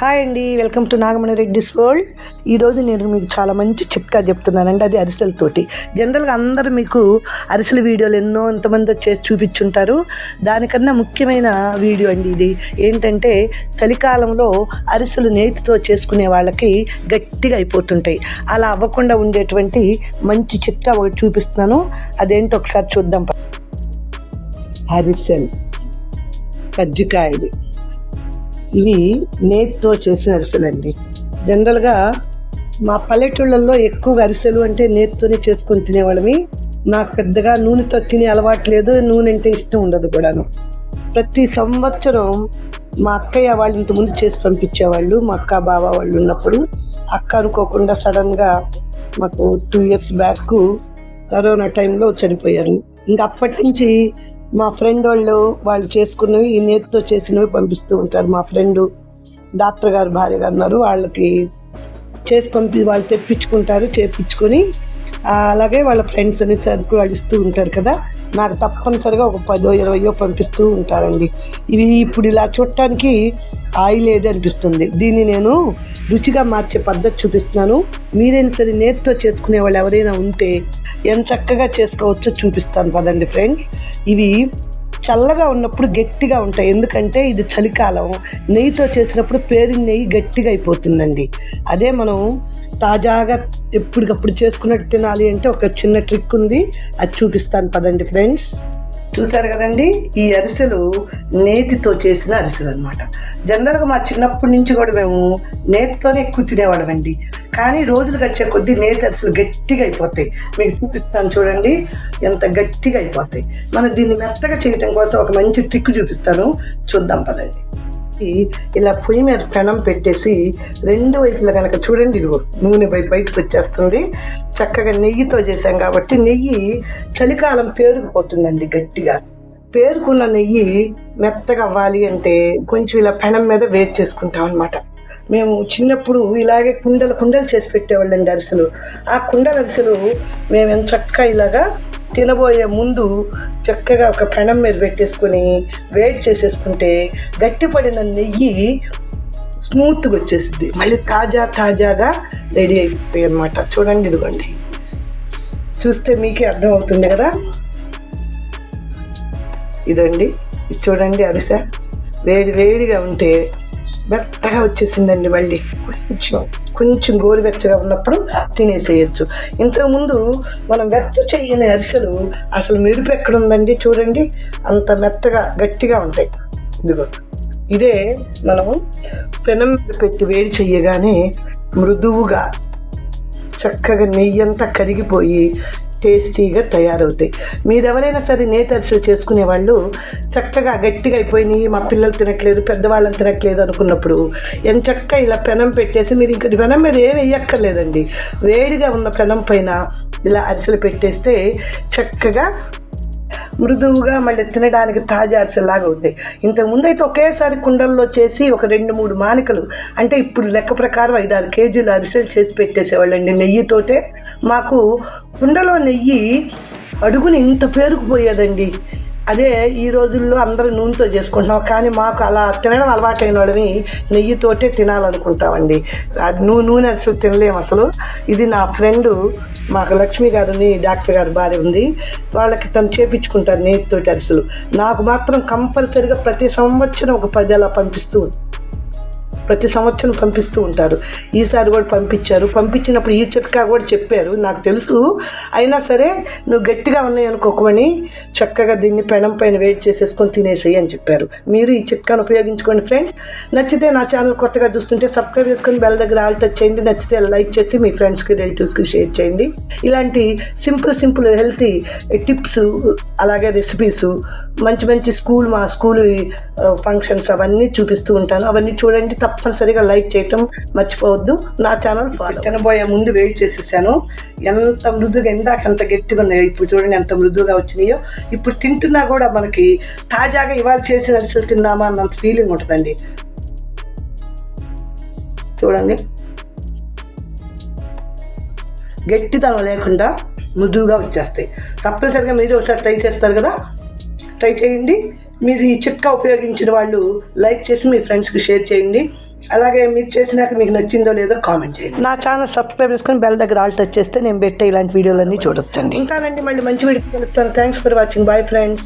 Hi అండి welcome to Nagamani Reddy's world ఈరోజు నేను మీకు చాలా మంచి చిట్కా చెప్తున్నానండి అది అరిసెలతోటి జనరల్గా అందరూ మీకు అరిసెల వీడియోలు ఎన్నో ఎంతమంది చేసి చూపించుంటారు. దానికన్నా ముఖ్యమైన వీడియో అండి ఇది. ఏంటంటే చలికాలంలో అరిసెలు నేతితో చేసుకునే వాళ్ళకి గట్టిగా అయిపోతుంటాయి. అలా అవ్వకుండా ఉండేటువంటి మంచి చిట్కా ఒకటి చూపిస్తున్నాను. అదేంటో ఒకసారి చూద్దాం. అరిసెలు కజ్జికాయలు. ఇవి నేతితో చేసిన అరిసెలండి. జనరల్గా మా పల్లెటూళ్ళల్లో ఎక్కువగా అరిసెలు అంటే నేతితోనే చేసుకొని తినేవాళ్ళమి. నాకు పెద్దగా నూనెతో తినే అలవాటు లేదు నూనె అంటే ఇష్టం ఉండదు కూడాను. ప్రతి సంవత్సరం మా అక్కయ్య వాళ్ళ ఇంతకుముందు చేసి పంపించేవాళ్ళు మా అక్క బావ వాళ్ళు ఉన్నప్పుడు. అక్క అనుకోకుండా సడన్గా మాకు టూ ఇయర్స్ బ్యాక్ కరోనా టైంలో చనిపోయారు. ఇంకా అప్పటి నుంచి మా ఫ్రెండ్ వాళ్ళు వాళ్ళు చేసుకున్నవి ఈ నేతితో చేసినవి పంపిస్తూ ఉంటారు మా ఫ్రెండు డాక్టర్ గారు భార్య గారు ఉన్నారు వాళ్ళకి చేసి పంపి వాళ్ళు తెప్పించుకుంటారు చేపించుకొని అలాగే వాళ్ళ ఫ్రెండ్స్ అని అడుస్తూ ఉంటారు కదా నాకు తప్పనిసరిగా ఒక పదో ఇరవయో పంపిస్తూ ఉంటారండి. ఇవి ఇప్పుడు ఇలా చూడటానికి ఆయిల్ ఏది అనిపిస్తుంది. దీన్ని నేను రుచిగా మార్చే పద్ధతి చూపిస్తున్నాను. మీరైనా సరే నేతితో చేసుకునే వాళ్ళు ఎవరైనా ఉంటే ఎంత చక్కగా చేసుకోవచ్చో చూపిస్తాను పదండి ఫ్రెండ్స్ ఇవి చల్లగా ఉన్నప్పుడు గట్టిగా ఉంటాయి. ఎందుకంటే ఇది చలికాలం. నెయ్యితో చేసినప్పుడు పేరిన నెయ్యి గట్టిగా అయిపోతుందండి. అదే మనం తాజాగా ఎప్పటికప్పుడు చేసుకున్నట్టు తినాలి అంటే ఒక చిన్న ట్రిక్ ఉంది. అది చూపిస్తాను పదండి ఫ్రెండ్స్ చూసారు కదండి ఈ అరిసెలు నేతితో చేసిన అరిసెలు అనమాట జనరల్గా మా చిన్నప్పటి నుంచి కూడా మేము నేతితోనే ఎక్కువ తినేవాళ్ళమండి కానీ రోజులు గడిచే కొద్దీ నేతి అరిసెలు గట్టిగా అయిపోతాయి. మీకు చూపిస్తాను చూడండి ఎంత గట్టిగా అయిపోతాయి. మనం దీన్ని మెత్తగా చేయటం కోసం ఒక మంచి ట్రిక్ చూపిస్తాను. చూద్దాం పదండి. ఈ ఇలా పొయ్యి మీద పెనం పెట్టేసి రెండు వైపులా కనుక చూడండి ఇదిగో నూనె బయ బయటకు వచ్చేస్తుంది. చక్కగా నెయ్యితో చేసాం కాబట్టి నెయ్యి చలికాలం పేరుకుపోతుందండి గట్టిగా. పేరుకున్న నెయ్యి మెత్తగా అవ్వాలి అంటే కొంచెం ఇలా పెనం మీద వేడి చేసుకుంటాం అనమాట మేము చిన్నప్పుడు ఇలాగే కుండలు కుండలు చేసి పెట్టేవాళ్ళండి అరిసెలు. ఆ కుండల అరిసెలు మేము ఎంత చక్కగా ఇలాగా తినబోయే ముందు చక్కగా ఒక పెనం మీద పెట్టేసుకొని వేడి చేసేసుకుంటే గట్టిపడిన నెయ్యి స్మూత్గా వచ్చేసింది మళ్ళీ తాజా తాజాగా రెడీ అయిపోయి అనమాట చూడండి ఇదిగోండి. చూస్తే మీకే అర్థం అవుతుంది కదా? ఇదండి చూడండి అరిసె. వేడి వేడిగా ఉంటే మెత్తగా వచ్చేసిందండి మళ్ళీ. కొంచెం కొంచెం గోరువెచ్చగా ఉన్నప్పుడు తినేసేయచ్చు. ఇంతకుముందు మనం వెచ్చ చేయని అరిసెలు అసలు మెరుపు ఎక్కడ ఉందండి చూడండి. అంత మెత్తగా గట్టిగా ఉంటాయి. ఇదిగో ఇదే మనం పెనం మీద పెట్టి వేడి చేయగానే మృదువుగా చక్కగా నెయ్యి అంతా కరిగిపోయి టేస్టీగా తయారవుతాయి. మీరు ఎవరైనా సరే నేతరిసెలు చేసుకునే వాళ్ళు చక్కగా గట్టిగా అయిపోయినాయి మా పిల్లలు తినట్లేదు పెద్దవాళ్ళని తినట్లేదు అనుకున్నప్పుడు ఎంత ఇలా పెనం పెట్టేసి మీరు ఇంక పెనం మీద ఏం వేయక్కర్లేదండి వేడిగా ఉన్న పెనం పైన ఇలా అరిసెలు పెట్టేస్తే చక్కగా మృదువుగా మళ్ళీ తినడానికి తాజా అరిసెలాగా అవుతాయి ఇంతకుముందు అయితే ఒకేసారి కుండల్లో చేసి ఒక రెండు మూడు మానికలు అంటే ఇప్పుడు లెక్క ప్రకారం ఐదారు కేజీలు అరిసెలు చేసి పెట్టేసేవాళ్ళండి నెయ్యితోటే. మాకు కుండలో నెయ్యి అడుగుని ఇంత పేరుకుపోయేదండి. అదే ఈ రోజుల్లో అందరూ నూనెతో చేసుకుంటున్నాం. కానీ మాకు అలా తినడం అలవాటైన వాళ్ళని నెయ్యితోటే తినాలనుకుంటామండి. అది నూ నూనె అసలు తినలేము అసలు. ఇది నా ఫ్రెండు మాకు లక్ష్మి గారిని డాక్టర్ గారి భార్య ఉంది. వాళ్ళకి తను చేపించుకుంటారు నెయ్యితోటి అరిసెలు. నాకు మాత్రం కంపల్సరిగా ప్రతి సంవత్సరం ఒక పది అలా పంపిస్తూ ప్రతి సంవత్సరం పంపిస్తూ ఉంటారు. ఈసారి కూడా పంపించారు. పంపించినప్పుడు ఈ చిట్కా కూడా చెప్పారు. నాకు తెలుసు. అయినా సరే నువ్వు గట్టిగా ఉన్నాయి అనుకోకమని చక్కగా దీన్ని పెనం పైన వేడి చేసేసుకొని తినేసేయి అని చెప్పారు. మీరు ఈ చిట్కాను ఉపయోగించుకోండి ఫ్రెండ్స్. నచ్చితే నా ఛానల్ కొత్తగా చూస్తుంటే సబ్స్క్రైబ్ చేసుకొని బెల్ దగ్గర ఆల్ టచ్ చేయండి. నచ్చితే లైక్ చేసి మీ ఫ్రెండ్స్కి రిలేటివ్స్కి షేర్ చేయండి. ఇలాంటి సింపుల్ సింపుల్ హెల్తీ టిప్స్ అలాగే రెసిపీస్ మంచి మంచి స్కూల్ మా స్కూల్ ఫంక్షన్స్ అవన్నీ చూపిస్తూ ఉంటాను. అవన్నీ చూడండి తప్పనిసరిగా లైక్ చేయటం మర్చిపోవద్దు. నా ఛానల్ తినబోయే ముందు వెయిట్ చేసేసాను. ఎంత మృదుగా ఇందాక ఎంత గట్టిగా ఉన్నాయో. ఇప్పుడు చూడండి ఎంత మృదుగా వచ్చినాయో. ఇప్పుడు తింటున్నా కూడా మనకి తాజాగా ఇవాళ చేసిన అరిసెలు తిన్నామా అన్నంత ఫీలింగ్ ఉంటుందండి. చూడండి. గట్టిదనం లేకుండా మృదువుగా వచ్చేస్తాయి. తప్పనిసరిగా మీరు ఒకసారి ట్రై చేస్తారు కదా? ట్రై చేయండి. మీరు ఈ చిట్కా ఉపయోగించిన వాళ్ళు లైక్ చేసి మీ ఫ్రెండ్స్కి షేర్ చేయండి. అలాగే మీరు చేసినాక మీకు నచ్చిందో లేదో కామెంట్ చేయండి. నా ఛానల్ సబ్స్క్రైబ్ చేసుకొని బెల్ దగ్గర ఆల్ టచ్ చేస్తే నేను పెట్టే ఇలాంటి వీడియోలన్నీ చూడొచ్చండి. ఉంటానండి మళ్ళీ మంచి వీడియో కలుపుతాను. Thanks for watching bye friends